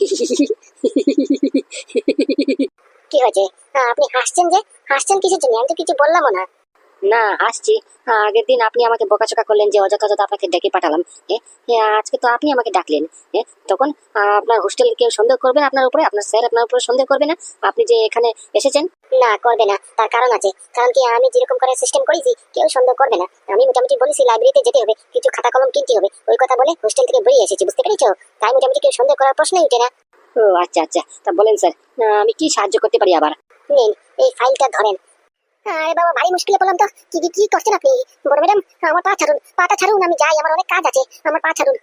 কি হয়েছে? আপনি হাসছেন যে? হাসছেন কিসের জন্য? আমি তো কিছু বললামও না। না আসছি। আগের দিন আপনি আমাকে বকাচকা করলেন যে অযথা অযথা আপনাকে ডেকে পাঠালাম। আজকে তো আপনি আমাকে ডাকলেন। তখন আপনার হোস্টেল কেউ সন্দেহ করবে না আপনার উপরে? আপনার স্যার আপনার উপরে সন্দেহ করবে না? আপনি যে এখানে এসেছেন? না করবে না। তার কারণ আছে। কারণ কি আমি যেরকম করে সিস্টেম করেছি কেউ সন্দেহ করবে না। আমি মোটামুটি বলেছি লাইব্রেরিতে যেতে হবে। কিছু খাতা কলম কিনতে হবে। ওই কথা বলে হোস্টেল থেকে বেরিয়ে এসেছি বুঝতে পেরেছ? তাই মোটামুটি কেউ সন্দেহ করার প্রশ্নই উঠে না। ও আচ্ছা আচ্ছা। তা বলেন স্যার আমি কি সাহায্য করতে পারি আবার? নিন এই ফাইলটা ধরেন। আরে বাবা, ভারী মুশকিলে পড়লাম তো। কি কি কি করছেন আপনি? বড় ম্যাডাম, আমার পা ছাড়ুন, পাটা ছাড়ুন, আমি যাই, আমার অনেক কাজ আছে, আমার পা ছাড়ুন।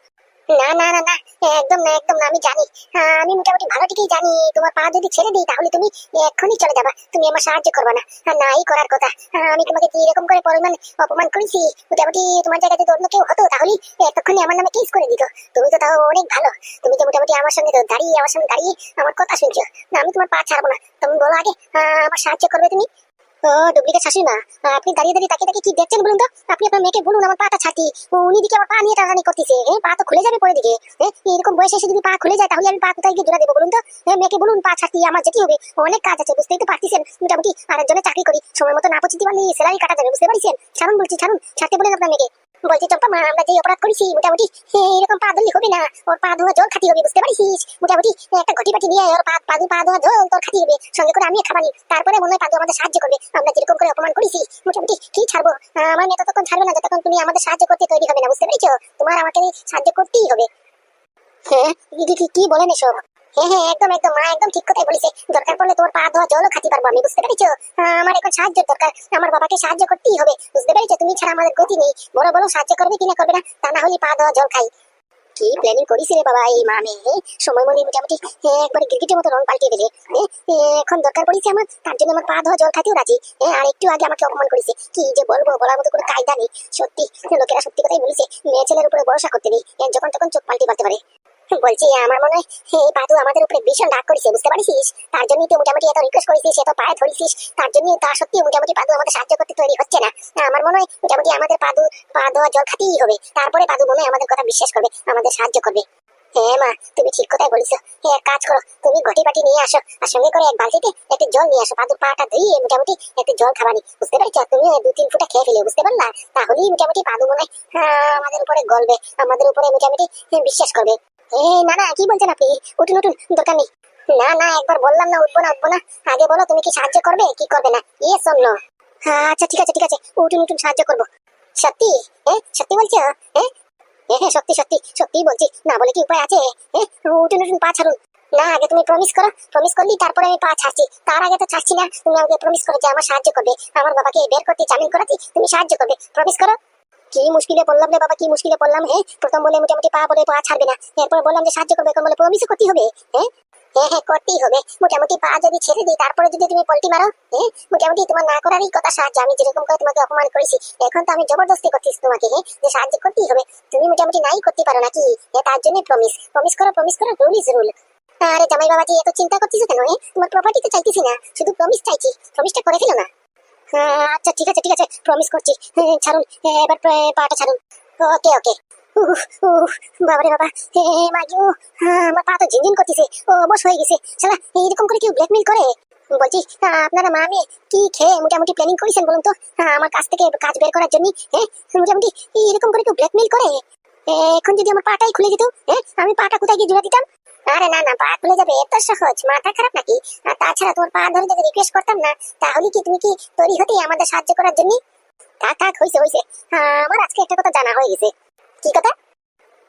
না না না না, একদম না একদম না, আমি জানি। আমি মোটামুটি ভালো ঠিকই জানি, তোমার পা যদি ছেড়ে দিই, তাহলে তুমি এক্ষুনি চলে যাবা, তুমি আমার সাহায্য করবে না। নাই করার কথা। আমি তোমাকে কি এরকম করে পরিমাণ অপমান করেছি? মোটামুটি তোমার জায়গায় যদি অন্য কেউ হতো তাহলে এতক্ষণই আমার নামে কেস করে দিত। তুমি তো তাও অনেক ভালো। তুমি তো মোটামুটি আমার সঙ্গে দাঁড়িয়ে, আমার সঙ্গে দাঁড়িয়ে আমার কথা শুনছো। না, আমি তোমার পা ছাড়বো না। তুমি বলো আগে আমার সাহায্য করবে তুমি? পা তো খুলে যাবে পরে এরকম বয়সে যদি পা খুলে যায়, তাহলে বলুন তো? বলুন, পা আমার হবে। অনেক কাজ আছে, বুঝতেই তো চাকরি করি। সময় মতো না পৌঁছে স্যালারি কাটা যাবে, বুঝতে পারছেন? ছাড়ুন বলছি, ছাড়ুন। ছাড়তে বলেন আপনার মেয়েকে। বলছি চম্পা মা আমরা যে অপরাধ করেছি মোটামুটি হ্যাঁ, এরকম পা ধরলে হবে না। ওর পা ধোয়া জল খাতি হবে বুঝতে পারিস? মোটামুটি একটা ঘটি পাটি নিয়ে ওর পা পা পা ধোয়া জল তোর খাতি হবে। সঙ্গে করে আমিও খাবানি তারপরে মনে হয় পাদু আমাদের সাহায্য করবে। আমরা যেরকম করে অপমান করেছি মোটামুটি কি ছাড়বো? আমার মেয়ে ততক্ষণ ছাড়বে না যতক্ষণ তুমি আমাদের সাহায্য করতে তৈরি হবে না বুঝতে পেরেছ? তোমার আমাকে সাহায্য করতেই হবে। হ্যাঁ কি বলেন এসব? হ্যাঁ হ্যাঁ একদম একদম, মা একদম ঠিক কথাই বলেছে। দরকার পড়লে পা, ধোয়া, জলও খাতি পারব আমি, বুঝতে পেরেছ? আমার এখন সাহায্যের দরকার। আমার বাবাকে সাহায্য করতেই হবে, বুঝতে পেরেছ? তুমি ছাড়া আমাদের গতি নেই। বড় বড় সাহায্য করবে কিনা করবে না, তা না হলে পা, ধোয়া, জল খাই। কি প্ল্যানিং করিস রে বাবা, এই মা মেয়ে সময় মনে মোটামুটি একবারে মতো রং পাল্টিয়ে দিলে এখন দরকার পড়েছে আমার, তার জন্য আমার পা, ধোয়া, জল খাইতেও রাজি। আর একটু আগে আমাকে অপমান করেছে। কি যে বলব, বলার মতো কোনো কায়দা নেই। সত্যি, লোকেরা সত্যি কথাই বলেছে, মেয়ে ছেলের উপরে ভরসা করতে নেই। যখন তখন চোখ পাল্টে পারতে পারে। বলছি আমার মনে হয় এই পাদু আমাদের উপরে ভীষণ রাগ করেছে বুঝতে পারিস তার জন্যই তো মোটামুটি এত রিকোয়েস্ট করেছিস এত পায়ে ধরেছিস তার জন্যই তা সত্যি মোটামুটি পাদু আমাদের সাহায্য করতে তৈরি হচ্ছে না। আমার মনে হয় মোটামুটি আমাদের পাদু পা দেওয়া জল খাতেই হবে। তারপরে পাদু মনে হয় আমাদের কথা বিশ্বাস করবে আমাদের সাহায্য করবে। হ্যাঁ মা তুমি ঠিক কথাই বলিস হ্যাঁ এক কাজ করো তুমি ঘটি পাটি নিয়ে আসো আর সঙ্গে করে এক বালতিতে একটু জল নিয়ে আসো। পাদুর পাটা ধুয়ে মোটামুটি একটু জল খাবানি বুঝতে পারছ? তুমি দু তিন ফুটা খেয়ে ফেলে বুঝতে পারলা? তাহলেই মোটামুটি পাদু মনে হয় আমাদের উপরে গলবে আমাদের উপরে মোটামুটি হ্যাঁ, বিশ্বাস করবে। না না, কি বলছেন আপনি? উঠুন উঠুন, দরকার নেই। না না, একবার বললাম না, উঠবো না উঠবো না। আগে বলো, তুমি কি সাহায্য করবে, কি করবে না? ইয়ে শোন হ্যাঁ আচ্ছা ঠিক আছে ঠিক আছে। উঠুন উঠুন, সাহায্য করব। সত্যি? হ্যাঁ সত্যি বলছো? হ্যাঁ সত্যি সত্যি সত্যি বলছি। না বলে কি উপায় আছে? হ্যাঁ উঠুন উঠুন, পা ছাড়ুন। না, আগে তুমি প্রমিস করো। প্রমিস করলি, তারপরে আমি পা ছাড়ছি। তার আগে তো ছাড়ছি না। তুমি আমাকে প্রমিস করো যে আমার সাহায্য করবে। আমার বাবাকে বের করতে, জামিন করাতে তুমি সাহায্য করবে। প্রমিস করো? কি মুশকিলে পড়লাম রে বাবা, কি মুশকিলে পড়লাম হ্যাঁ? প্রথম বলে মোটামুটি পা বলে পা ছাড়বে না। এরপর বললাম যে সাহায্য করবে, এখন বলে প্রমিসও করতে হবে হ্যাঁ? হ্যাঁ হ্যাঁ করতেই হবে। মোটামুটি পা যদি ছেড়ে দিই, তারপরে যদি তুমি পল্টি মারো হ্যাঁ? মোটামুটি তোমার না কথা সাহায্য, আমি যেরকম করে তোমাকে অপমান করেছি, এখন তো আমি জবরদস্তি করতেছি তোমাকে হ্যাঁ? যে সাহায্য করতেই হবে, তুমি মোটামুটি নাই করতে পারো নাকি? হ্যাঁ তার জন্য প্রমিস প্রমিস করো প্রমিস করো রুল ইজ রুল আরে জামাই বাবাজি, এত চিন্তা করতেছো কেন হ্যাঁ? তোমার প্রপার্টি তো চাইতেছি না, শুধু প্রমিস চাইছি প্রমিসটা করে ফেলো না। আচ্ছা ঠিক আছে ঠিক আছে প্রমিস করছি। হ্যাঁ, ছাড়ুন হ্যাঁ, এবার পা- পাটা ছাড়ুন। ওকে ওকে। বাবারে বাবা। হে হ্যাঁ, আমার পা তো ঝিনঝিন করতেছে। ও অবশ হয়ে গেছে। শালা এইরকম করে কেউ ব্ল্যাকমেল করে? বলছি আপনারা মা মেয়ে কি খেয়ে মোটামুটি প্ল্যানিং করেছেন বলুন তো? হ্যাঁ, আমার কাছ থেকে কাজ বের করার জন্য হ্যাঁ মোটামুটি এরকম করে কেউ ব্ল্যাকমেল করে? এখন যদি আমার পাটাই খুলে যেত হ্যাঁ আমি পাটা কোথায় গিয়ে জুড়ে দিতাম? আরে না না, পা খুলে যাবে এত সহজ। মাথা খারাপ নাকি? আর তাছাড়া তোর পা ধরে যদি রিকোয়েস্ট করতাম না, তাহলে কি তুমি কি তৈরি হতে আমাদের সাহায্য করার জন্য? থাক থাক হয়েছে হ্যাঁ আমার আজকে একটা কথা জানা হয়ে গেছে। কি কথা?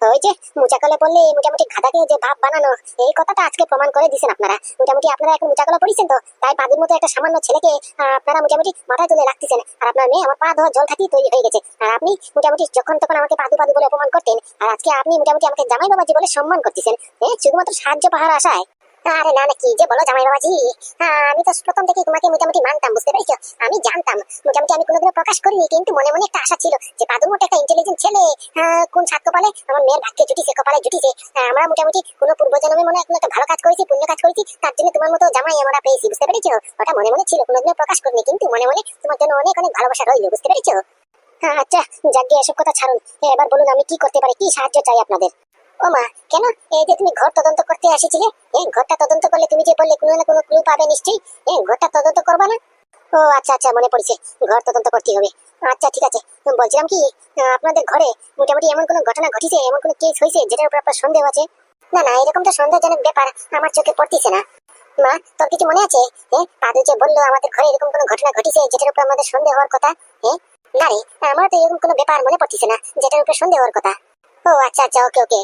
ওই যে পড়লে মোটামুটি যে ভাব বানানো, এই কথাটা আজকে প্রমাণ করে দিয়েছেন আপনারা। মোটামুটি আপনারা এখন পড়েছেন তো, তাই পাদুর মতো একটা সামান্য ছেলেকে আপনারা মোটামুটি মাথায় তুলে রাখতেছেন। আর আপনার মেয়ে আমার পা ধোয়া জল খাতি তৈরি হয়ে গেছে। আর আপনি মোটামুটি যখন তখন আমাকে পাদু পাদু বলে অপমান করতেন, আর আজকে আপনি মোটামুটি আমাকে জামাই বাবাজি বলে সম্মান করতেছেন। হ্যাঁ শুধুমাত্র সাহায্য পাহাড় আশায়। আরে না না, কি যে বলো জামাই বাবাজি আমি তো প্রথম থেকে তোমাকে মোটামুটি মানতাম, বুঝতে পেরেছ? আমি জানতাম। মোটামুটি আমি কোনোদিনও প্রকাশ করিনি, কিন্তু মনে মনে একটা আশা ছিল যে মতো একটা ইন্টেলিজেন্ট ছেলে কোন সাত কপালে আমার মেয়ের ভাগ্যে জুটিছে, কপালে জুটিছে। আমরা মোটামুটি কোনো পূর্বজন্মে মনে কোনো একটা ভালো কাজ করেছি, পুণ্য কাজ করেছি, তার জন্য তোমার মতো জামাই আমরা পেয়েছি, বুঝতে পেরেছ? ওটা মনে মনে ছিল, কোনোদিনও প্রকাশ করিনি, কিন্তু মনে মনে তোমার জন্য অনেক অনেক ভালোবাসা রইল, বুঝতে পেরেছ? আচ্ছা যাক এসব কথা ছাড়ুন। এবার বলুন আমি কি করতে পারি, কি সাহায্য চাই আপনাদের? ও মা, কেন? এই যে তুমি ঘর তদন্ত করতে এসেছিলে এই ঘরটা তদন্ত করলে তুমি যে বললে কোনো না কোনো ক্লু পাবে নিশ্চয়ই, এই ঘরটা তদন্ত করবা না? ও আচ্ছা আচ্ছা মনে ঘর তদন্ত করতে হবে। আচ্ছা ঠিক আছে, বলছিলাম কি আপনাদের ঘরে মোটামুটি এমন কোনো ঘটনা এমন কোনো কেস হয়েছে যেটার উপর আপনার সন্দেহ আছে? না না, এরকম তো সন্দেহজনক ব্যাপার আমার চোখে পড়তেছে না। মা, তোর কিছু মনে আছে? হ্যাঁ যে বলল আমাদের ঘরে এরকম কোনো ঘটনা ঘটিছে যেটার উপর আমাদের সন্দেহ হওয়ার কথা? হ্যাঁ না রে আমার তো এরকম কোনো ব্যাপার মনে পড়তেছে না, যেটার উপর সন্দেহ হওয়ার কথা। ও আচ্ছা আচ্ছা ওকে ওকে।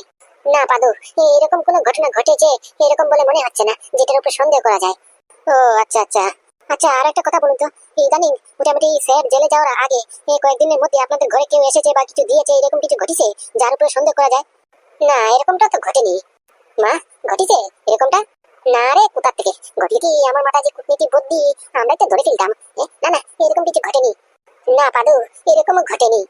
না, পাদু। এরকম কোনো ঘটনা ঘটেছে এরকম বলে মনে হচ্ছে না, যেটার উপর সন্দেহ করা যায়। ও আচ্ছা আচ্ছা। আচ্ছা আর একটা কথা বলুন তো। ইদানিং মোটামুটি স্যার জেলে যাওয়ার আগে কয়েকদিনের মধ্যে আপনাদের ঘরে কেউ এসেছে বা কিছু দিয়েছে, এরকম কিছু ঘটিছে, যার উপরে সন্দেহ করা যায়? না, এরকমটা তো ঘটেনি। মা, ঘটিছে এরকমটা? না রে, কোথার থেকে? ঘটলে কি আমার মাথায় যে কূটনীতি, বুদ্ধি, আমরাই তো ধরে ফেলতাম। না না, এরকম কিছু ঘটেনি। না, পাদু, এরকমও ঘটেনি।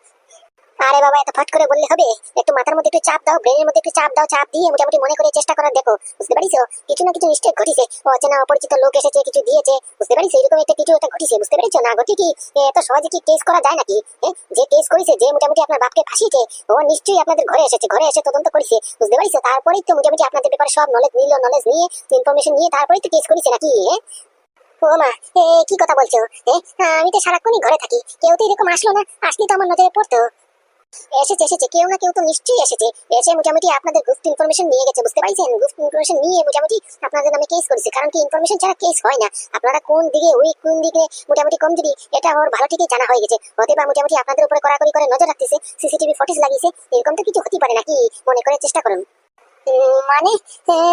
আরে বাবা, এত ফট করে বললে হবে? একটু মাথার মধ্যে একটু চাপ দাও, ব্রেনের মধ্যে একটু চাপ দাও, চাপ দিয়ে মোটামুটি মনে করে চেষ্টা করার দেখো, বুঝতে পারিছো? কিছু না কিছু নিশ্চয় ঘটিছে। অচেনা অপরিচিত লোক এসেছে, কিছু দিয়েছে, বুঝতে পারিস এরকম একটা কিছু একটা ঘটিছে, বুঝতে পেরেছ? না ঘটি কি? এত সহজে কি কেস করা যায় নাকি? যে কেস করেছে, যে মোটামুটি আপনার বাপকে ফাঁসিয়েছে, ও নিশ্চয়ই আপনাদের ঘরে এসেছে, ঘরে এসে তদন্ত করেছে, বুঝতে পারিছো? তারপরেই তো মোটামুটি আপনাদের ব্যাপারে সব নলেজ নিল নলেজ নিয়ে ইনফরমেশন নিয়ে তারপরেই তো কেস করেছে নাকি? ও মা, এ কি কথা বলছো? আমি তো সারাক্ষণই ঘরে থাকি, কেউ তো এরকম আসলো না, আসলে তো আমার নজরে পড়তো। এসেছে এসেছে, কেউ না কেউ তো নিশ্চয়ই এসেছে। এসে মোটামুটি আপনাদের ইনফরমেশন নিয়ে গেছে, বুঝতে পারছেন? ইনফরমেশন নিয়ে মোটামুটি আপনাদের নামে কেস করেছে, কারণ কি ইনফরমেশন ছাড়া কেস হয় না। আপনারা কোন দিকে কোন দিকে, মোটামুটি কম এটা ওর ভালো ঠিকই জানা হয়ে গেছে। মোটামুটি আপনাদের উপরে কড়াকড়ি করে নজর রাখতেছে সিসিটিভি লাগিয়েছে, এরকম তো কিছু হতে পারে নাকি? মনে চেষ্টা করুন। মানে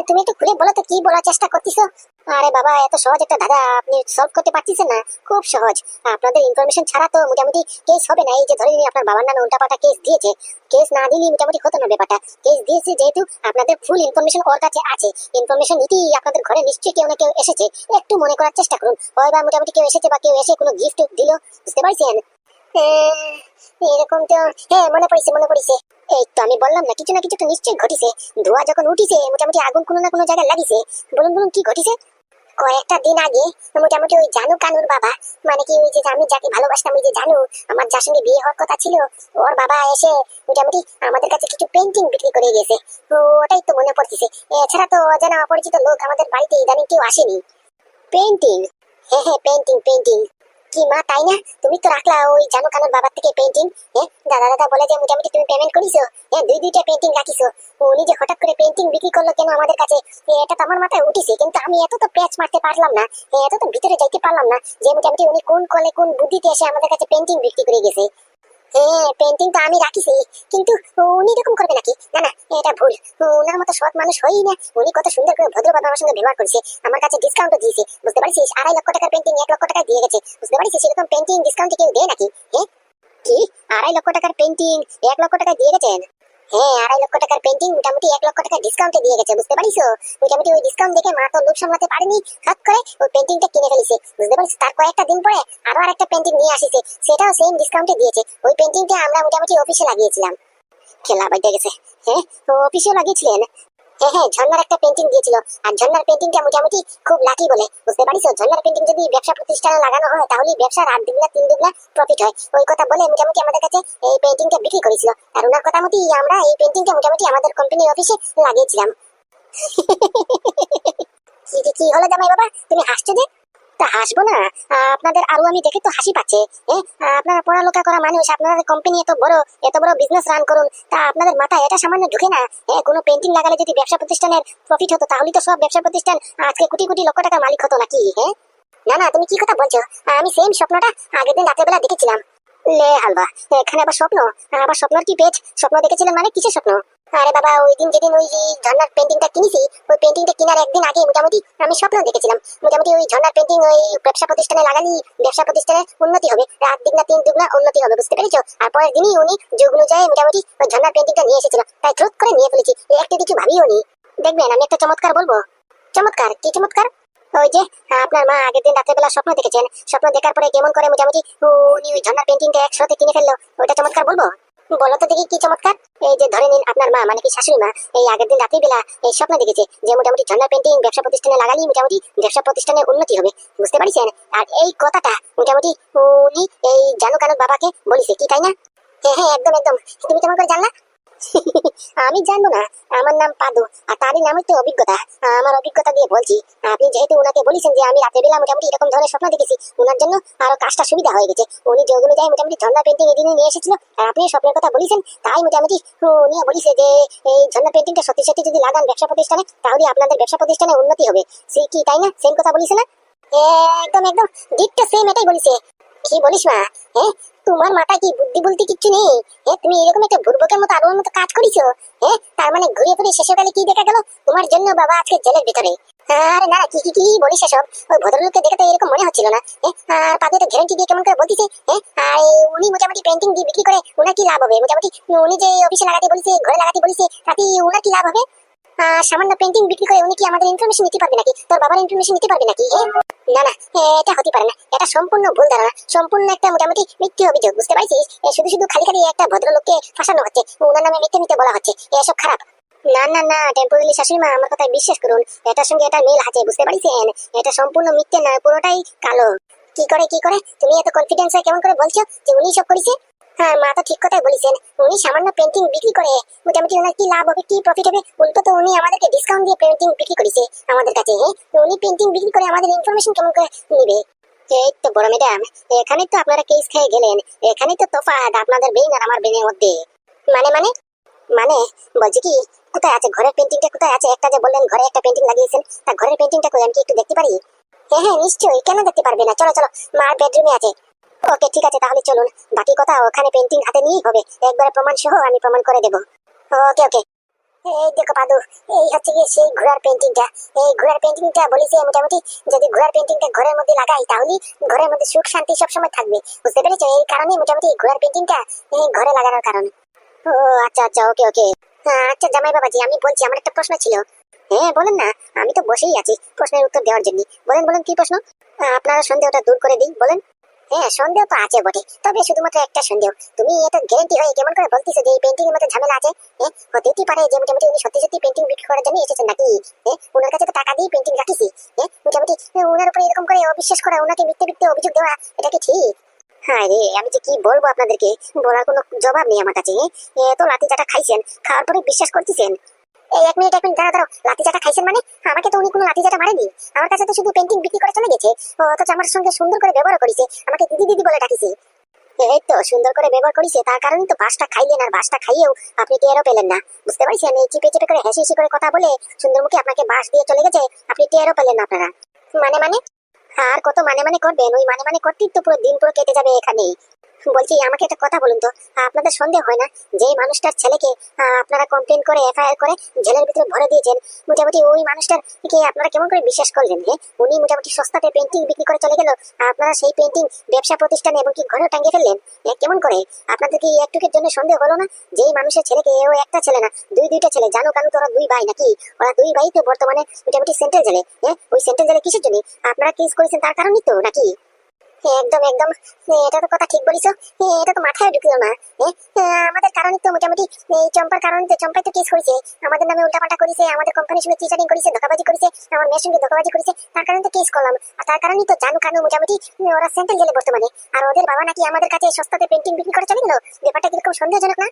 তুমি একটু খুলে বলো তো, কি বলার চেষ্টা করতেছো? আরে বাবা, এত সহজ একটা ধাঁধা, আপনি সলভ করতে পারতেছেন না। খুব সহজ। আপনাদের ইনফরমেশন ছাড়া তো মোটামুটি কেস হবে না। এই যে ধরে নিন আপনার বাবার নামে উল্টাপাল্টা কেস দিয়েছে কেস না দিলেই মোটামুটি হতো না ব্যাপারটা। কেস দিয়েছে যেহেতু আপনাদের ফুল ইনফরমেশন ওর কাছে আছে। ইনফরমেশন নিতেই আপনাদের ঘরে নিশ্চয়ই কেউ না কেউ এসেছে। একটু মনে করার চেষ্টা করুন। হয় বা মোটামুটি কেউ এসেছে বা কেউ এসে কোনো গিফট দিল, বুঝতে পারছেন? এরকম তো হ্যাঁ মনে পড়েছে মনে পড়েছে। এই তো আমি বললাম না, কিছু না কিছু তো নিশ্চয়ই ঘটিছে। ধোঁয়া যখন উঠিছে, মোটামুটি আগুন কোনো না কোনো জায়গায় লাগিছে। বলুন বলুন, কি ঘটিছে? কয়েকটা দিন আগে মোটামুটি ওই জানু কানুর বাবা মানে কি ওই যে আমি যাকে ভালোবাসতাম, ওই যে জানু, আমার যার সঙ্গে বিয়ে হওয়ার কথা ছিল, ওর বাবা এসে মোটামুটি আমাদের কাছে কিছু পেন্টিং বিক্রি করে গেছে। ওটাই তো মনে পড়তেছে। এছাড়া তো অজানা অপরিচিত লোক আমাদের বাড়িতে ইদানিং কেউ আসেনি। পেন্টিং হ্যাঁ হ্যাঁ পেন্টিং পেন্টিং কি মা, তাই না? তুমি তো রাখলা ওই জানো কানুর বাবার থেকে পেন্টিং হ্যাঁ? দাদা দাদা বলে যে মোটামুটি তুমি পেমেন্ট করিছো হ্যাঁ? দুই দুইটা পেন্টিং রাখিছো। উনি যে হঠাৎ করে পেন্টিং বিক্রি করল কেন আমাদের কাছে? এটা তো আমার মাথায় উঠেছে, কিন্তু আমি এত তো প্যাচ মারতে পারলাম না। এত তো ভিতরে যাইতে পারলাম না যে মোটামুটি উনি কোন কলে কোন বুদ্ধিতে এসে আমাদের কাছে পেন্টিং বিক্রি করে গেছে। মানুষ সুন্দর করে আমার কাছে ডিসকাউন্টও দিয়েছে। বুঝতে পারছিস? আড়াই লক্ষ টাকার পেন্টিং এক লক্ষ টাকা দিয়ে গেছে। বুঝতে পারছিস? এরকম পেন্টিং ডিসকাউন্ট কেউ দেয় নাকি? হ্যাঁ? কি? আড়াই লক্ষ টাকার পেন্টিং এক লক্ষ টাকা দিয়ে গেছেন? হ্যাঁ আড়াই লক্ষ টাকার পেন্টিং মোটামুটি এক লক্ষ টাকা ডিসকাউন্টে দিয়ে গেছে, বুঝতে পারিস মোটামুটি ওই ডিসকাউন্ট দেখে মা তো লোক সামলাতে পারেনি হাত করে ওই পেন্টিংটা কিনে ফেলিছে, বুঝতে পারিস? তার কয়েকটা দিন পরে আরও আরেকটা পেন্টিং নিয়ে আসিছে, সেটাও সেম ডিসকাউন্টে দিয়েছে। ওই পেন্টিংটা আমরা মোটামুটি অফিসে লাগিয়েছিলাম। খেলা বাইতে গেছে হ্যাঁ? তো অফিসেও লাগিয়েছিলেন? হ্যাঁ হ্যাঁ একটা পেন্টিং দিয়েছিল। আর ঝর্ণার পেন্টিংটা মোটামুটি খুব লাকি বলে, বুঝতে পারিস ঝর্ণার পেন্টিং যদি ব্যবসা প্রতিষ্ঠানে লাগানো হয় তাহলে ব্যবসার আট দুগুলা তিন দুগুলা প্রফিট হয়। ওই কথা বলে মোটামুটি আমাদের কাছে এই পেন্টিংটা বিক্রি করেছিল। আর ওনার কথা মতোই আমরা এই পেন্টিংটা মোটামুটি আমাদের কোম্পানির অফিসে লাগিয়েছিলাম। কি হলো জামাই বাবা? তুমি হাসছো যে? তা হাসবো না। আপনাদের আরও আমি দেখে তো হাসি পাচ্ছে। আপনারা পড়ালেখা করা মানুষ, আপনাদের কোম্পানি এত বড় এত বড় বিজনেস রান করুন, তা আপনাদের মাথায় এটা সামান্য ঢুকে না? কোনো পেন্টিং লাগালে যদি ব্যবসা প্রতিষ্ঠানের প্রফিট হতো, তাহলে তো সব ব্যবসা প্রতিষ্ঠান আজকে কোটি কোটি লক্ষ টাকার মালিক হতো নাকি হ্যাঁ না না, তুমি কি কথা বলছো? আমি সেম স্বপ্নটা আগের দিন রাতের বেলা দেখেছিলাম। লে হালবা, এখানে আবার স্বপ্ন? আবার স্বপ্নর কি পেজ স্বপ্ন দেখেছিলেন মানে কিসের স্বপ্ন? আরে বাবা ওই দিন যেদিন ওই যে ঝর্ণার পেন্টিংটা কিনেছি, ওই পেন্টিংটা কেনার একদিন আগে মোটামুটি আমি স্বপ্ন দেখেছিলাম। মোটামুটি ওই ঝর্ণার পেন্টিং ওই ব্যবসা প্রতিষ্ঠানে লাগালি, ব্যবসা প্রতিষ্ঠানের উন্নতি হবে। রাত দিন না তিন দুগুনা উন্নতি হবে, বুঝতে পেরেছ? আর পরের দিনই উনি যুগ অনুযায়ী মোটামুটি ওই ঝর্ণার পেন্টিংটা নিয়ে এসেছিল। তাই দ্রুত করে নিয়ে ফেলেছি। একটা কিছু ভাবিও নি। দেখবেন, আমি একটা চমৎকার বলব। চমৎকার? কি চমৎকার? ওই যে, আপনার মা আগের দিন রাতের বেলা স্বপ্ন দেখেছেন। স্বপ্ন দেখার পরে কেমন করে মোটামুটি উনি ওই ঝর্ণার পেন্টিংটা একসাথে কিনে ফেলল। ওইটা চমৎকার বলব? বলো তো দেখি কি চমৎকার? এই যে ধরে নিন আপনার মা মানে কি শাশুড়ি মা, এই আগের দিন রাতের বেলা এই স্বপ্ন দেখেছে যে মোটামুটি ঝর্ণা পেন্টিং ব্যবসা প্রতিষ্ঠানে লাগালি মোটামুটি ব্যবসা প্রতিষ্ঠানের উন্নতি হবে। বুঝতে পারছেন? আর এই কথাটা মোটামুটি উনি এই জানু কানুর বাবাকে বলিছে, কি তাই না? হ্যাঁ হ্যাঁ একদম একদম। তুমি কেমন করে জানলা? আমি জানব না, আমার নাম পাদু, আর তারই নাম হচ্ছে অভিজ্ঞতা। আমার অভিজ্ঞতা দিয়ে বলছি, আপনি যেহেতু ওনাকে বলেছেন যে আমি বেলা মোটামুটি এরকম ধরনের স্বপ্ন দেখেছি ওনার জন্য আরও কাজটা সুবিধা হয়ে গেছে। উনি যে অনুযায়ী মোটামুটি ঝর্ণা পেন্টিং এদিনে নিয়ে এসেছিল, আর আপনি স্বপ্নের কথা বলেছেন, তাই মোটামুটি বলিছে যে, এই ঝর্ণা পেন্টিংটা সত্যি সত্যি যদি লাগান ব্যবসা প্রতিষ্ঠানে, তাহলে আপনাদের ব্যবসা প্রতিষ্ঠানে উন্নতি হবে। সে কি, তাই না? সেম কথা বলিছে না? একদম একদম ডিটটা সেম এটাই বলিছে। কি বলিস মা? হ্যাঁ? তোমার মাথায় কি বুদ্ধি বলতে কিচ্ছু নেই? হ্যাঁ তুমি এরকম একটা বুর্বকের মতো আলোর মতো কাজ করিছো? হ্যাঁ? তার মানে ঘুরে ফিরে শেষে কালে কি দেখা গেল? তোমার জন্য বাবা আজকে জেলের ভিতরে। আরে না, কি কি বলিস এসব? ওই ভদ্রলোককে দেখে তো এরকম মনে হচ্ছিল না। হ্যাঁ? আর পাদে তো দিয়ে কেমন করে হ্যাঁ? উনি মোটামুটি পেন্টিং দিয়ে বিক্রি করে ওনার কি লাভ হবে? মোটামুটি উনি যে অফিসে লাগাতে বলেছে, ঘরে লাগাতে বলেছে তাতে ওনার কি লাভ হবে? সামান্য পেন্টিং বিক্রি করে উনি কি আমাদের ইনফরমেশন নিতে পারবে নাকি? তোর বাবার ইনফরমেশন নিতে পারবে নাকি? না না এটা হতে পারে না। এটা সম্পূর্ণ ভুল ধারণা। সম্পূর্ণ একটা মোটামুটি মিথ্যে অভিযোগ, বুঝতে পারছিস? শুধু শুধু খালি খালি একটা ভদ্রলোককে ফাঁসানো হচ্ছে। ওনার নামে মিথ্যে মিথ্যে বলা হচ্ছে। এসব খারাপ। না না না টেম্পোরারি শাশুড়ি আমার কথায় বিশ্বাস করুন। এটার সঙ্গে এটা মিল আছে, বুঝতে পারছেন? এটা সম্পূর্ণ মিথ্যে না, পুরোটাই কালো। কি করে কি করে? তুমি এত কনফিডেন্স কেমন করে বলছো যে উনি সব করেছে? হ্যাঁ মা তো ঠিক কথাই বলেছেন। উনি সামান্য পেন্টিং বিক্রি করে মোটামুটি ওনার কি লাভ হবে, কি প্রফিট হবে? উল্টো তো উনি আমাদেরকে ডিসকাউন্ট দিয়ে পেন্টিং বিক্রি করেছে আমাদের কাছে হ্যাঁ? উনি পেন্টিং বিক্রি করে আমাদের ইনফরমেশন কেমন করে নিবে? এই তো বড় ম্যাডাম এখানে তো আপনারা কেস খেয়ে গেলেন। এখানে তো তফাৎ, আপনাদের বেইন আর আমার বেইনের মধ্যে। মানে মানে? মানে? বলছি কি, কোথায় আছে? ঘরের পেন্টিংটা কোথায় আছে? একটা যে বললেন ঘরে একটা পেন্টিং লাগিয়েছেন, তা ঘরের পেন্টিংটা কই আমি কি একটু দেখতে পারি? হ্যাঁ হ্যাঁ নিশ্চয়ই। কেন দেখতে পারবে না? চলো চলো, মার বেডরুমে আছে। ওকে, ঠিক আছে, তাহলে চলুন। বাকি কথা ওখানে পেন্টিং হাতে নিয়েই হবে। একবারে প্রমাণ সহ আমি প্রমাণ করে দেবো। ওকে ওকে। এই দেখো পাদু, এই হচ্ছে গিয়ে সেই ঘোড়ার পেন্টিংটা এই ঘোড়ার পেন্টিংটা বলেছি মোটামুটি, যদি ঘোড়ার পেন্টিংটা ঘরের মধ্যে লাগাই তাহলে ঘরের মধ্যে সুখ শান্তি সবসময় থাকবে। বুঝতে পেরেছ? এই কারণে মোটামুটি ঘোড়ার পেন্টিংটা এই ঘরে লাগানোর কারণ। ও আচ্ছা আচ্ছা ওকে ওকে। আচ্ছা জামাই বাবাজি, আমি বলছি, আমার একটা প্রশ্ন ছিল। হ্যাঁ বলেন না, আমি তো বসেই আছি প্রশ্নের উত্তর দেওয়ার জন্য। বলেন বলেন, কি প্রশ্ন? আপনারা সন্দেহটা দূর করে দিই, বলেন। হ্যাঁ সন্দেহ তো আছে বটে। তবে শুধুমাত্র একটা সন্দেহ। তুমি এটা গ্যারান্টি হয়ে কেমন করে বলতেছো যে এই পেন্টিং এর মধ্যে ঝামেলা আছে? হ্যাঁ হতেই পারে যে মোটামুটি উনি সত্যি সত্যি পেন্টিং বিক্রি করার জন্য এসেছেন নাকি? হ্যাঁ ওনার কাছে তো টাকা দিয়ে পেন্টিং রাখিছি। হ্যাঁ মোটামুটি ওনার উপরে এরকম করে অবিশ্বাস করা, ওনাকে মিথ্যে মিথ্যে অভিযোগ দেওয়া, এটা কি ঠিক? হ্যাঁ রে, আমি যে কি বলব আপনাদেরকে? বলার কোনো জবাব নেই আমার কাছে এ তো লাঠি চাটা খাইছেন, খাওয়ার পরে বিশ্বাস করতেছেন? এই এক মিনিট এক মিনিট দাঁড়া দাঁড়াও। লাঠি খাইছেন মানে? আমাকে তো উনি কোনো লাঠি মারেনি। আমার কাছে তো শুধু পেন্টিং বিক্রি করে চলে গেছে। অথচ আমার সঙ্গে সুন্দর করে ব্যবহার করেছে। আমাকে দিদি দিদি বলে ডাকিছে। এই তো, সুন্দর করে ব্যবহার করেছে। তার কারণে তো বাসটা খাইলেন আর বাসটা খাইয়েও আপনি টেরও পেলেন না। বুঝতে পারছেন? এই চিপে চিপে করে, হেসে হেসে করে কথা বলে সুন্দরমুখী আপনাকে বাস দিয়ে চলে গেছে। আপনি টেরও পেলেন না আপনারা। মানে মানে? আর কত মানে মানে করবেন? ওই মানে মানে করতেই তো পুরো দিন পুরো কেটে যাবে এখানেই। বলছি, আমাকে একটা কথা বলুন তো। আপনাদের সন্দেহ হয় না যে মানুষটার ছেলেকে আপনারা কমপ্লেন করে এফআইআর করে জেলের ভিতরে ভরে দিয়েছেন? মোটামুটি ওই মানুষটার কে আপনারা কেমন করে বিশ্বাস করলেন হ্যাঁ উনি মোটামুটি সস্তাতে পেন্টিং বিক্রি করে চলে গেল আপনারা সেই পেন্টিং ব্যবসা প্রতিষ্ঠানে এবং কি ঘরেও টাঙ্গিয়ে ফেললেন? কেমন করে? আপনাদের কি একটুকের জন্য সন্দেহ হলো না যে এই মানুষের ছেলেকে ও একটা ছেলে না, দুই দুইটা ছেলে, জানো কানু তোরা দুই ভাই নাকি? ওরা দুই ভাই তো বর্তমানে মোটামুটি সেন্ট্রাল জেলে হ্যাঁ ওই সেন্ট্রাল জেলে কিসের জন্য? আপনারা কেস করেছেন তার কারণেই তো, নাকি? একদম একদম। এটা তো কথা ঠিক বলিস এটা তো মাথায় না। আমাদের কারণে তো মোটামুটি এই চম্পার কারণে তো, চম্পাই তো কেস আমাদের নামে উল্টাপাল্টা করেছে, আমাদের কোম্পানির সঙ্গে করেছে, ধোকাবাজি করেছে, আমার মেয়ের সঙ্গে ধোকাবাজি করেছে, তার কারণে তো কেস করলাম। আর তার কারণেই তো জানু কানু মোটামুটি ওরা সেন্ট্রাল জেলে বর্তমানে। আর ওদের বাবা নাকি আমাদের কাছে সস্তাতে পেন্টিং বিক্রি করে চলে গেল ব্যাপারটা কীরকম সন্দেহজনক না?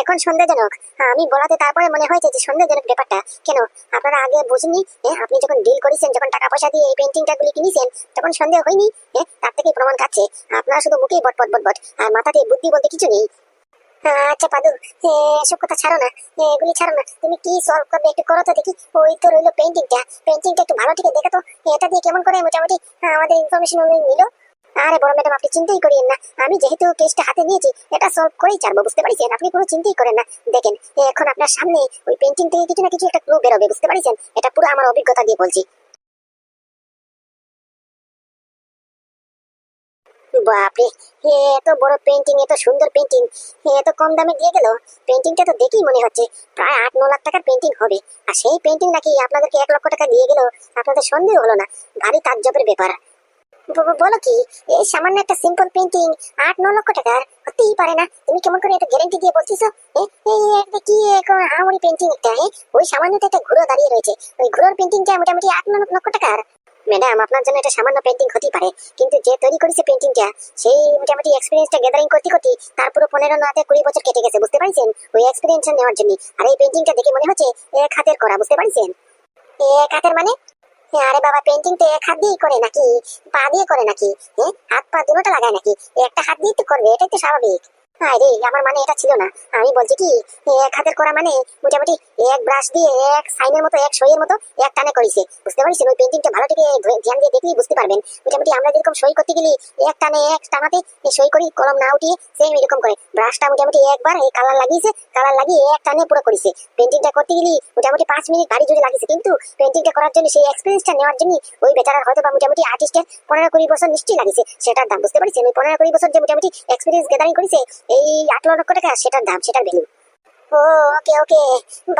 এখন সন্দেহজনক। আমি বলাতে তারপরে মনে হয়েছে যে সন্দেহজনক ব্যাপারটা। কেন? আপনারা আগে বুঝিনি আপনি যখন ডিল করেছেন, যখন টাকা পয়সা দিয়ে এই পেন্টিংটা গুলি কিনেছেন, তখন সন্দেহ হয়নি? তার থেকে প্রমাণ খাচ্ছে আপনারা শুধু মুখেই বটপট বটবট আর মাথাতে বুদ্ধি বলতে কিছু নেই। আচ্ছা পাদু এসব কথা ছাড়ো না। এগুলি ছাড়ো না। তুমি কি সলভ করবে একটু করো তো দেখি। ওই তো রইল পেন্টিংটা পেন্টিংটা একটু ভালো থেকে দেখো তো। এটা দিয়ে কেমন করে মোটামুটি আমাদের ইনফরমেশন নিল? আরে বড় ম্যাডাম, আপনি চিন্তাই করিয়েন না। আমি যেহেতু কেসটা হাতে নিয়েছি, এটা সলভ করেই ছাড়বো, বুঝতে পারছেন আপনি কোনো চিন্তাই করেন না। দেখেন, এখন আপনার সামনে ওই পেন্টিং থেকে কিছু না কিছু একটা ক্লু বেরোবে, বুঝতে পারছেন? এটা পুরো আমার অভিজ্ঞতা দিয়ে বলছি। বাপরে এত বড় পেন্টিং এত সুন্দর পেন্টিং এত কম দামে দিয়ে গেল? পেন্টিংটা তো দেখেই মনে হচ্ছে, প্রায় আট, ন লাখ টাকার পেন্টিং হবে। আর সেই পেন্টিং নাকি আপনাদেরকে এক লক্ষ টাকা দিয়ে গেল, আপনাদের সন্দেহ হলো না। ভারী তাজ্জবের ব্যাপার। বলো কি? এই সামান্য একটা সিম্পল পেন্টিং আট, ন লক্ষ টাকার, হতেই পারে না। তুমি কেমন করে এটা গ্যারেন্টি দিয়ে এই কি হাওড়ি পেন্টিং একটা ওই সামান্য একটা ঘুরো দাঁড়িয়ে রয়েছে। ওই ঘুরোর পেন্টিংটা মোটামুটি আট, ন লক্ষ টাকার। ম্যাডাম আপনার জন্য এটা সামান্য পেন্টিং হতেই পারে। কিন্তু যে তৈরি করেছে পেন্টিংটা সেই মোটামুটি এক্সপিরিয়েন্সটা গ্যাদারিং করতে করতে তার পুরো পনেরো নয়তে কুড়ি বছর কেটে গেছে, বুঝতে পারছেন? ওই এক্সপিরিয়েন্স নেওয়ার জন্য। আর এই পেন্টিংটা দেখে মনে হচ্ছে এক হাতের করা বুঝতে পারছেন? এক হাতের মানে আরে বাবা পেন্টিং তো এক হাত দিয়েই করে নাকি? পা দিয়ে করে নাকি? হ্যাঁ? হাত পা দুটো লাগায় নাকি? একটা হাত দিয়ে তো করবে, এটাই তো স্বাভাবিক। আরে আমার মানে এটা ছিল না। আমি বলছি কি, এক হাতের করা মানে মোটামুটি এক ব্রাশ দিয়ে, এক সাইনের মতো, এক সইয়ের মতো এক টানে করেছে। বুঝতে পারছেন? ওই পেন্টিংটা ভালো থেকে ধ্যান দিয়ে দেখলেই বুঝতে পারবেন। মোটামুটি আমরা যেরকম সই করতে গেলে, এক টানে, এক টানাতে সই করি, কলম না উঠিয়ে সেম এরকম করে। ব্রাশটা মোটামুটি একবার এই কালার লাগিয়েছে কালার লাগিয়ে এক টানে পুরো করেছে। পেন্টিংটা করতে গেলে, মোটামুটি পাঁচ মিনিট বাড়ি জুড়ে লাগিয়েছে। কিন্তু পেন্টিংটা করার জন্য সেই এক্সপিরিয়েন্সটা নেওয়ার জন্য ওই বেচারার হয়তো বা মোটামুটি আর্টিস্টের পনেরো কুড়ি বছর নিশ্চয়ই লাগিয়েছে। সেটার দাম, বুঝতে পারছেন? ওই পনেরো কুড়ি বছর যে মোটামুটি এক্সপিরিয়েন্স গ্যাদারিং করেছে এই আট লক্ষ টাকা, সেটার দাম, সেটার ভ্যালু ও ওকে ওকে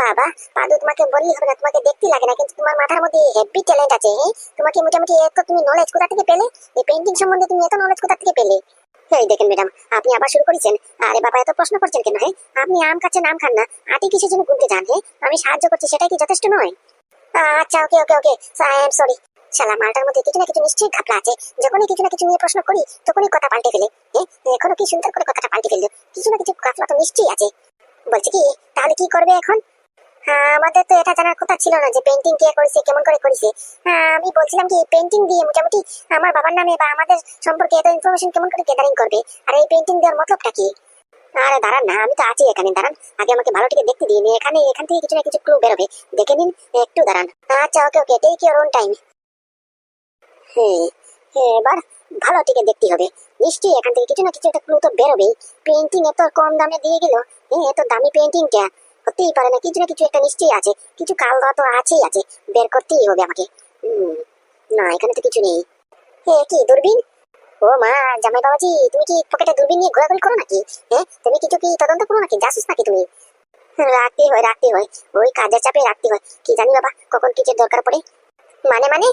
বাবা পাদু তোমাকে বললি হবে না, তোমাকে দেখতে লাগে না, কিন্তু তোমার মাথার মধ্যে হেভি ট্যালেন্ট আছে? তোমাকে মোটামুটি এত তুমি নলেজ কোথা থেকে পেলে? এই পেন্টিং সম্বন্ধে তুমি এত নলেজ কোথা থেকে পেলে? এই দেখেন ম্যাডাম আপনি আবার শুরু করেছেন? আরে বাবা, এত প্রশ্ন করছেন কেন হ্যাঁ আপনি আম খাচ্ছেন, আম খান না। আটি কিসের জন্য ঘুরতে যান হ্যাঁ আমি সাহায্য করছি, সেটাই কি যথেষ্ট নয়? আচ্ছা okay okay okay I am sorry শালা, মালটার মধ্যে কিছু না কিছু নিশ্চয়ই ঘাপলা আছে। যখনই কিছু না কিছু নিয়ে প্রশ্ন করি, তখনই কথা পাল্টে ফেলে। এখনও কি সুন্দর করে কথাটা পাল্টে ফেলল? কিছু না কিছু ঘাপলা তো নিশ্চয়ই আছে। বলছি কি, তাহলে কি করবে এখন? হ্যাঁ আমাদের তো এটা জানার কথা ছিল না যে পেন্টিং কে করেছে, কেমন করে করেছে। হ্যাঁ আমি বলছিলাম কি পেন্টিং দিয়ে মোটামুটি আমার বাবার নামে বা আমাদের সম্পর্কে এত ইনফরমেশন কেমন করে গ্যাদারিং করবে? আর এই পেন্টিং দেওয়ার মতলবটা কি? আরে দাঁড়ান না, আমি তো আছি এখানে, দাঁড়ান। আগে আমাকে ভালো থেকে দেখতে দিন। এখানে, এখান থেকে কিছু না কিছু ক্লু বেরোবে। দেখে নিন, একটু দাঁড়ান। আচ্ছা okay okay take your own time হ্যাঁ এবার ভালো থেকে দেখতে হবে। নিশ্চয়ই এখান থেকে কিছু না কিছু একটা ক্লু তো বেরোবেই। পেন্টিং এত কম দামে দিয়ে গেল। হ্যাঁ এত দামি পেন্টিংটা হতেই পারে না, কিছু না কিছু একটা নিশ্চয়ই আছে। কিছু কাল তো আছেই আছে। বের করতেই হবে আমাকে। না, এখানে তো কিছু নেই। এ কি, দূরবীন? ও মা, জামাই বাবাজি, তুমি কি পকেটে দূরবীন নিয়ে ঘোরাঘুরি করো নাকি? হ্যাঁ তুমি কিছু কি তদন্ত করো নাকি? জাসুস নাকি তুমি? রাখতে হয় রাখতে হয়। ওই কাজের চাপে রাখতে হয়। কি জানি বাবা, কখন কিসের দরকার পড়ে। মানে মানে?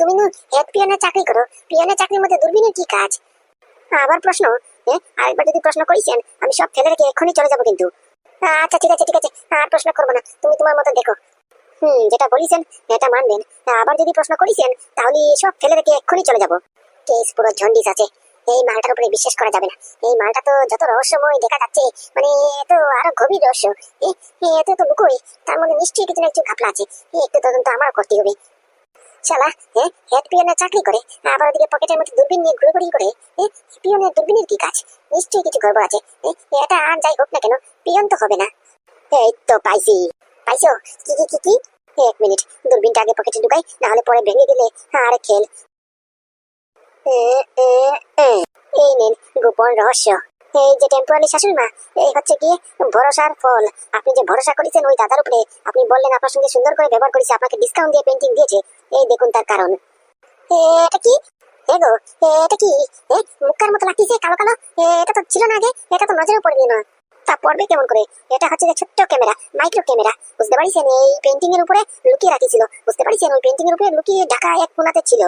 তুমি হেড পিয়নের চাকরি করো। পিয়নের চাকরির মধ্যে দূরবীনের কি কাজ? আবার প্রশ্ন আরেকবার যদি প্রশ্ন করিছেন আমি সব ফেলে রেখে এক্ষুনি চলে যাব কিন্তু। আচ্ছা ঠিক আছে ঠিক আছে, আর প্রশ্ন করব না। তুমি তোমার মতো দেখো। হুম, যেটা বলিছেন এটা মানবেন। আবার যদি প্রশ্ন করিছেন তাহলে সব ফেলে রেখে এক্ষুনি চলে যাব। কেস পুরো ঝন্ডিস আছে। এই মালটার উপরে বিশ্বাস করা যাবে না। এই মালটা তো যত রহস্যময় দেখা যাচ্ছে মানে এ তো আরও গভীর রহস্য। এত তো লুকোই তার মধ্যে নিশ্চয়ই কিছু না কিছু ঘাপলা আছে। একটু তদন্ত আমার করতে হবে। শালা হ্যাঁ? হেড পিয়নের চাকরি করে আবার ওদিকে পকেটের মধ্যে দূরবীন নিয়ে করে পিয়নের দূরবীনের কি কাজ? নিশ্চয়ই কিছু গড়বড় আছে এটা আর যাই হোক না কেন, পিয়ন তো হবে না। এই তো পাইছি। পাইছো? কি কি কি কি? এক মিনিট, দূরবীনটা আগে পকেটে ঢুকাই, নাহলে পরে ভেঙে আরে খেল। এই নিন, গোপন রহস্য। এই যে টেম্পোরারি শাশুড়ি মা, এই হচ্ছে গিয়ে ভরসার ফল। আপনি যে ভরসা করেছেন ওই দাদার উপরে, আপনি বললেন আপনার সঙ্গে সুন্দর করে ব্যবহার করেছে, আপনাকে ডিসকাউন্ট দিয়ে পেন্টিং দিয়েছে। এই দেখুন তার কারণ। এটা কি? এগো এটা কি? মতো লাগতেছে কালো কালো। এটা তো ছিল না আগে, এটা তো নজরে পড়ে না তা পড়বে কেমন করে? এটা হচ্ছে যে ছোট্ট ক্যামেরা মাইক্রো ক্যামেরা। বুঝতে পারছেন? এই পেন্টিং এর উপরে লুকিয়ে রাখিছিল বুঝতে পারছেন? ওই পেন্টিং এর উপরে লুকিয়ে ঢাকা এক কোনাতে ছিল।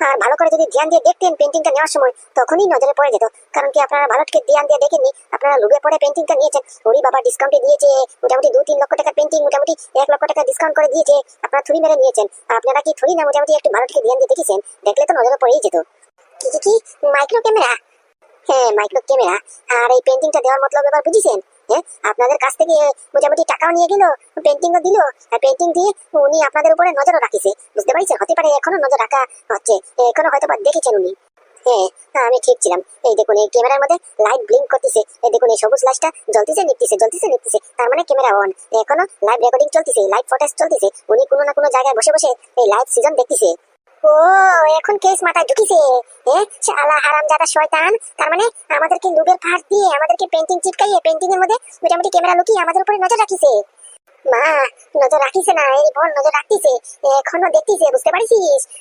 আর ভালো করে যদি ধ্যান দিয়ে দেখতেন পেন্টিংটা নেওয়ার সময়, তখনই নজরে পড়ে যেত। কারণ কি আপনারা ভালো থেকে ধ্যান দিয়ে দেখেননি? আপনারা লুবে পড়ে পেন্টিংটা নিয়েছেন। ওরই বাবা ডিসকাউন্টে দিয়েছে। মোটামুটি দু তিন লক্ষ টাকা পেন্টিং মোটামুটি এক লক্ষ টাকা ডিসকাউন্ট করে দিয়েছে। আপনারা থুরি মেরে নিয়েছেন। আপনারা কি থুরি না মোটামুটি একটু ভালো থেকে ধ্যান দিয়ে দেখেছেন? দেখলে তো নজরে পড়েই যেত। কি কি মাইক্রো ক্যামেরা হ্যাঁ মাইক্রো ক্যামেরা আর এই পেন্টিংটা দেওয়ার মতলব এবার বুঝেছেন? হ্যাঁ আপনাদের কাছ থেকে মোটামুটি টাকাও নিয়ে গেল পেন্টিংও দিল পেন্টিং দিয়ে উনি আপনাদের উপরে নজরও রাখিছে। বুঝতে পারছেন? হতে পারে এখনও নজর রাখা হচ্ছে। এখনও হয়তো দেখেছেন উনি। হ্যাঁ হ্যাঁ, আমি ঠিক ছিলাম। এই দেখুন এই ক্যামেরার মধ্যে লাইট ব্লিঙ্ক করতেছে। এই দেখুন এই সবুজ লাইটটা জ্বলতেছে নিপতেছে জ্বলতেছে নিপতেছে তার মানে ক্যামেরা অন এখনও লাইভ রেকর্ডিং চলতেছে লাইভ ফটেজ চলতেছে। উনি কোনো না কোনো জায়গায় বসে বসে এই লাইভ সিজন দেখতেছে। ও এখন কেস মাথায় ঢুকিছে। এ শয়তান। তার মানে আমাদেরকে দিয়ে আমাদেরকে পেন্টিং চিপকাইয়ে পেন্টিং এর মধ্যে মোটামুটি ক্যামেরা লুকিয়ে আমাদের উপরে নজর রাখিছে। মা নজর রাখিছে না এই বল নজর রাখতেছে। এখনও দেখতেছে বুঝতে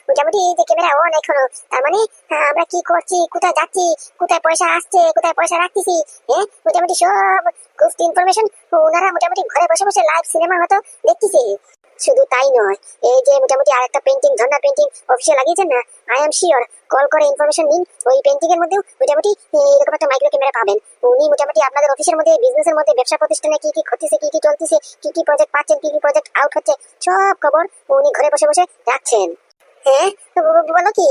মোটামুটি যে ক্যামেরা অন এখনও। তার মানে হ্যাঁ, আমরা কি করছি কোথায় যাচ্ছি কোথায় পয়সা আসছে কোথায় পয়সা রাখতেছি? হ্যাঁ মোটামুটি সব গুপ্ত ইনফরমেশন ওনারা মোটামুটি ঘরে বসে বসে লাইভ সিনেমা মতো দেখতেছে। শুধু তাই নয়, এই যে মোটামুটি আরেকটা পেন্টিং ধর্না পেন্টিং অফিসে লাগিয়েছেন না আই এম শিওর কল করে ইনফরমেশন নিন, ওই পেন্টিং এর মধ্যেও মোটামুটি এরকম একটা মাইক্রো ক্যামেরা পাবেন। উনি মোটামুটি আপনাদের অফিসের মধ্যে বিজনেসের মধ্যে, ব্যবসা প্রতিষ্ঠানে কি কি ঘটতেছে, কি কি চলতেছে, কি কি প্রজেক্ট পাচ্ছেন, কি কি প্রজেক্ট আউট হচ্ছে, সব খবর উনি ঘরে বসে বসে রাখছেন। হ্যাঁ বলো কি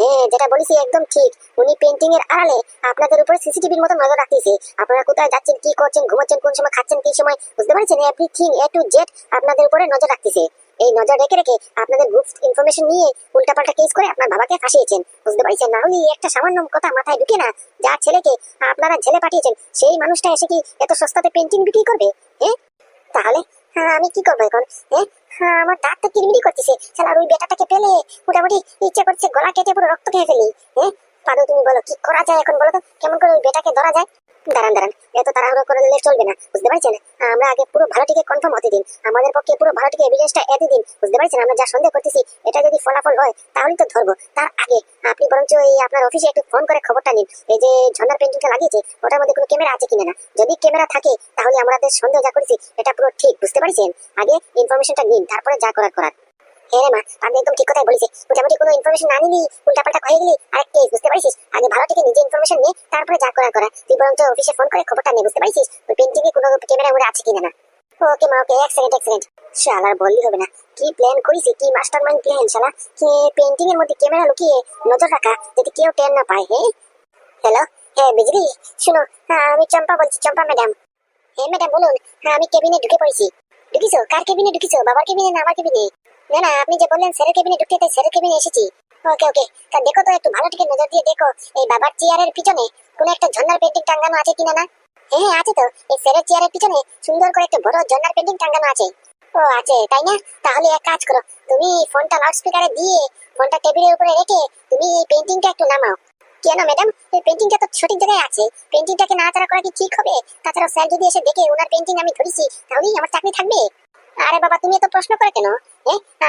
হ্যাঁ যেটা বলেছি একদম ঠিক। উনি পেন্টিং এর আড়ালে আপনাদের উপরে সিসিটিভির মতো নজর রাখতেছে। আপনারা কোথায় যাচ্ছেন, কি করছেন, ঘুমাচ্ছেন, কোন সময় খাচ্ছেন, কি সময়, বুঝতে পারছেন? এভরিথিং এ টু জেড আপনাদের উপরে নজর রাখতেছে। এই নজর রেখে রেখে আপনাদের গ্রুপ ইনফরমেশন নিয়ে উল্টাপাল্টা কেস করে আপনার বাবাকে ফাঁসিয়েছেন। বুঝতে পারছেন? না হলে একটা সামান্য কথা মাথায় ঢুকে না। যার ছেলেকে আপনারা ঝেলে পাঠিয়েছেন, সেই মানুষটা এসে কি এত সস্তাতে পেন্টিং বিক্রি করবে? হ্যাঁ? তাহলে আমি কি করব এখন? হ্যাঁ? হ্যাঁ, আমার দাঁত তো কিরমিরি করতেছে। শালার ওই বেটাটাকে পেলে মোটামুটি ইচ্ছে করছে গলা কেটে পুরো রক্ত খেয়ে ফেলি। হ্যাঁ? পাদু তুমি বলো কি করা যায় এখন বলো তো? কেমন করে ওই বেটাকে ধরা যায়? আমাদের সন্দেহ আপনার অফিসে একটু ফোন করে খবরটা নিন। এই যে লাগিয়েছে, ওটার মধ্যে কোনো ক্যামেরা আছে কিনা যদি ক্যামেরা থাকে, তাহলে আমাদের সন্দেহ যা করেছি, এটা পুরো ঠিক, বুঝতে পারছেন? আগে ইনফরমেশনটা নিন, তারপরে যা করার করার। হ্যাঁ মা আপনি একদম ঠিক কথাই বলেছিস মোটামুটি কোনো ইনফরমেশন না নিলি, উল্টাপাল্টা হয়ে গেলি আরেক কেস বুঝতে পারছিস আগে ভালো থেকে নিজে ইনফরমেশন নিয়ে তারপরে যা করার করা তুই বরঞ্চ অফিসে ফোন করে খবরটা নিয়ে বুঝতে পারছিস ওই পেন্টিং এ কোনো ক্যামেরা মধ্যে আছে কিনা না। ওকে মা, ওকে এক সেকেন্ড শালার বললি হবে না। কি প্ল্যান করিস কি মাস্টার মাইন্ড প্ল্যান শালা? কি পেন্টিং এর মধ্যে ক্যামেরা লুকিয়ে নজর রাখা যাতে কেউ টের না পায় হ্যাঁ হ্যালো হ্যাঁ বিজলি? শুনো হ্যাঁ আমি চম্পা বলছি, চম্পা ম্যাডাম হ্যাঁ ম্যাডাম বলুন হ্যাঁ আমি কেবিনে ঢুকে পড়েছি। ঢুকিছো? কার কেবিনে ঢুকিছো? বাবার কেবিনে না আমার কেবিনে না না, আপনি যে বললেন স্যারের কেবিনে ঢুকতে, তাই স্যারের কেবিনে এসেছি। ওকে ওকে, তা দেখো তো একটু ভালো থেকে নজর দিয়ে দেখো, এই বাবার চেয়ারের পিছনে কোনো একটা ঝর্ণার পেন্টিং টাঙ্গানো আছে কিনা না? হ্যাঁ আছে তো, এই স্যারের চেয়ারের পিছনে সুন্দর করে একটা বড় ঝর্ণার পেন্টিং টাঙ্গানো আছে। ও, আছে, তাই না? তাহলে এক কাজ করো, তুমি ফোনটা লাউড স্পিকারে দিয়ে ফোনটা টেবিলের উপরে রেখে তুমি এই পেন্টিংটা একটু নামাও। কেন ম্যাডাম এই পেন্টিংটা তো সঠিক জায়গায় আছে। পেন্টিংটাকে নাড়াচাড়া করা কি ঠিক হবে? তাছাড়া স্যার যদি এসে দেখে ওনার পেন্টিং আমি ধরেছি, তাহলেই আমার চাকরি থাকবে। আরে বাবা, তুমি এত প্রশ্ন করে কেন? হ্যাঁ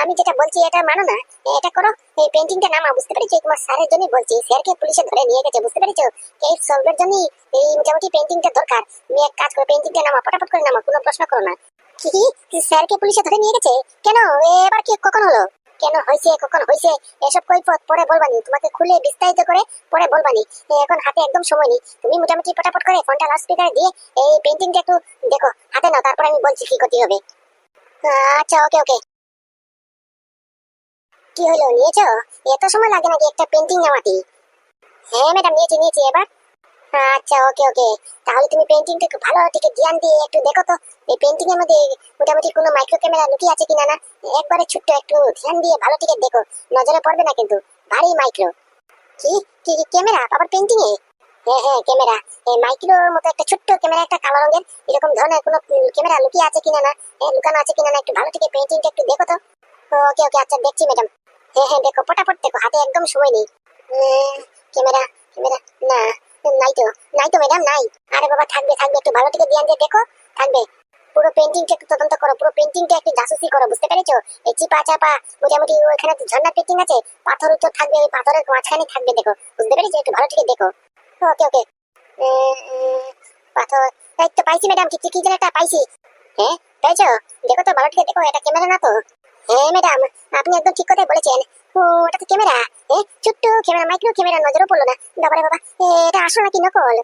আমি যেটা বলছি এটা মানো না। এটা করো, এই পেন্টিংটা নামা বুঝতে পেরেছ? তোমার স্যারের জন্যই বলছি স্যারকে পুলিশে ধরে নিয়ে গেছে, বুঝতে পেরেছ? কেস সলভের জন্যই এই মোটামুটি পেন্টিংটা দরকার। তুমি এক কাজ করো পেন্টিংটা নামা ফটাফট করে নামা কোনো প্রশ্ন করো না। কি? কি স্যারকে পুলিশে ধরে নিয়ে গেছে? কেন? এবার কি কখন হলো? কেন হয়েছে, কখন হয়েছে? এসব কৈফত পরে বলবানি তোমাকে খুলে বিস্তারিত করে পরে বলবানি এখন হাতে একদম সময় নেই। তুমি মোটামুটি ফটাফট করে ফোনটা লাউড স্পিকারে দিয়ে এই পেন্টিংটা একটু দেখো। হাতে নাও, তারপর আমি বলছি কি করতে হবে। আচ্ছা ওকে ওকে কি হলো নিয়েছো? এত সময় লাগে নাকি একটা পেন্টিং নেওয়াতে? হ্যাঁ ম্যাডাম নিয়েছি নিয়েছি এবার। আচ্ছা ওকে ওকে তাহলে তুমি পেন্টিংটা একটু ভালো থেকে ধ্যান দিয়ে একটু দেখো তো। এই পেন্টিং এর মধ্যে মোটামুটি কোনো মাইক্রো ক্যামেরা লুকিয়ে আছে কিনা না? একবারে ছোট্ট একটু ধ্যান দিয়ে ভালো থেকে দেখো। নজরে পড়বে না কিন্তু। ভারী মাইক্রো কি? কি ক্যামেরা আবার পেন্টিং এ? হ্যাঁ হ্যাঁ ক্যামেরা এই মাইক্রোর মতো একটা ছোট্ট ক্যামেরা একটা কালো রঙের এরকম ধরনের কোনো ক্যামেরা লুকিয়ে আছে কিনা না? এ, লুকানো আছে কিনা না? একটু ভালো থেকে পেন্টিংটা একটু দেখো তো। ওকে ওকে আচ্ছা দেখছি ম্যাডাম হ্যাঁ হ্যাঁ দেখো ফটাফট দেখো, হাতে একদম সময় নেই। ক্যামেরা ক্যামেরা, না, নাই তো নাই তো ম্যাডাম নাই। আরে বাবা, থাকবে থাকবে, একটু ভালো থেকে দিয়ে দেখো, থাকবে। পুরো পেন্টিংটা একটু তদন্ত করো, পুরো পেন্টিংটা একটু জাসুসি করো, বুঝতে পেরেছ? এই চিপা চাপা, মোটামুটি ওখানে তো ঝর্ণার পেন্টিং আছে, পাথর তো থাকবে ওই পাথরের মাঝখানে থাকবে, দেখো, বুঝতে পেরেছ? একটু ভালো থেকে দেখো। ওকে ওকে। পাথর, এই তো পাইছি ম্যাডাম কি কি যেন একটা পাইছি। হ্যাঁ পেয়েছ? দেখো তো, ভালো থেকে দেখো, এটা ক্যামেরা না তো। হ্যাঁ ম্যাডাম আপনি একদম ঠিক কথাই বলেছেন। ওটা তো ক্যামেরা ছোট্ট ক্যামেরা মাইক্রো ক্যামেরা নজরও পড়ল না। বাবারে বাবা এটা আসল নাকি নকল?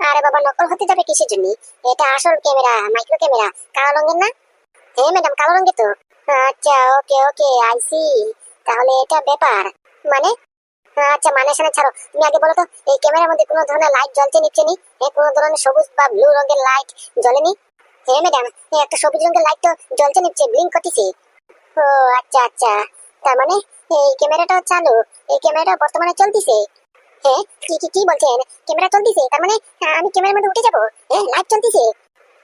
আরে বাবা, নকল হতে যাবে কিসের জন্য? এটা আসল ক্যামেরা মাইক্রো ক্যামেরা কালো রঙের না? হ্যাঁ ম্যাডাম কালো রঙের তো। আচ্ছা ওকে ওকে আইসি তাহলে এটা ব্যাপার। মানে? আচ্ছা মানে শোনা ছাড়ো। তুমি আগে বলো তো, এই ক্যামেরার মধ্যে কোনো ধরনের লাইট জ্বলছে নিচ্ছে নি? কোনো ধরনের সবুজ বা ব্লু রঙের লাইট জ্বলেনি? হ্যাঁ ম্যাডাম একটা সবুজ রঙের লাইট তো জ্বলছে নিচ্ছে ব্লিঙ্ক করতেছে। ও আচ্ছা আচ্ছা। তার মানে এই ক্যামেরাটা চালু, এই ক্যামেরাটা বর্তমানে চলতেছে? হ্যাঁ কি কি বলছেন? ক্যামেরা চলতেছে? তার মানে আমি ক্যামেরার মধ্যে উঠে যাব? হ্যাঁ লাইট চলতেছে?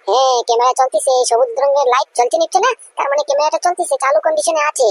হ্যাঁ ক্যামেরা চলতেছে, সবুজ রঙের লাইট জ্বলছে নিচ্ছে না? তার মানে ক্যামেরাটা চলতেছে, চালু কন্ডিশনে আছে।